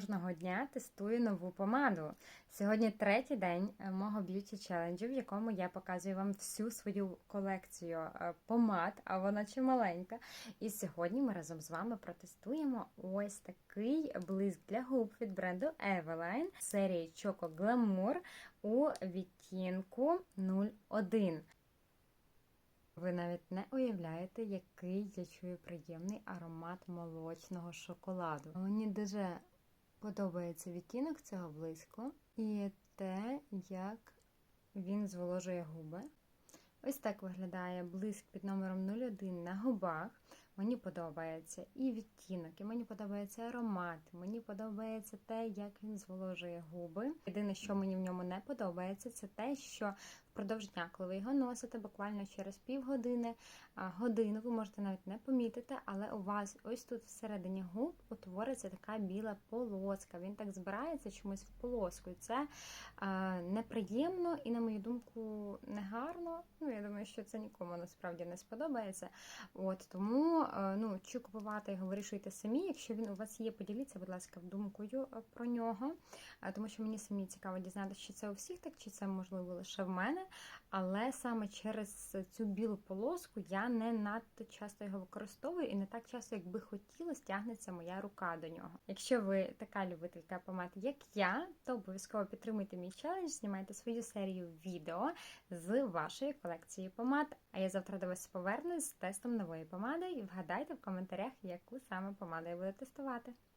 кожного дня тестую нову помаду. Сьогодні третій день е, мого б'юті челенджу, в якому я показую вам всю свою колекцію е, помад, а вона чималенька. І сьогодні ми разом з вами протестуємо ось такий блиск для губ від бренду Eveline серії Choco Glamour у відтінку 01. Ви навіть не уявляєте, який я чую приємний аромат молочного шоколаду. Мені дуже подобається відтінок цього блиску і те, як він зволожує губи. Ось так виглядає блиск під номером 01 на губах. Мені подобається і відтінок, і мені подобається аромат, мені подобається те, як він зволожує губи. Єдине, що мені в ньому не подобається, це те, що впродовж дня, коли ви його носите, буквально через півгодини, годину, ви можете навіть не помітити, але у вас ось тут всередині губ утвориться така біла полоска. Він так збирається чомусь в полоску. І це неприємно і, на мою думку, негарно. Ну, я думаю, що це нікому насправді не сподобається. От тому ну, чи купувати його вирішуйте самі. Якщо він у вас є, поділіться, будь ласка, думкою е, про нього. Е, Тому що мені самі цікаво дізнатися, чи це у всіх так, чи це можливо лише в мене. Але саме через цю білу полоску я не надто часто його використовую і не так часто, як би хотілося, тягнеться моя рука до нього. Якщо ви така любителька помад, як я, то обов'язково підтримуйте мій челендж, знімайте свою серію відео з вашої колекції помад. А я завтра до вас повернусь з тестом нової помади і вгадайте в коментарях, яку саме помаду я буду тестувати.